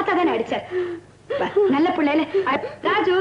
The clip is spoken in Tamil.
தாத்தா தானே அடிச்சார் நல்ல பிள்ளைல. ராஜு.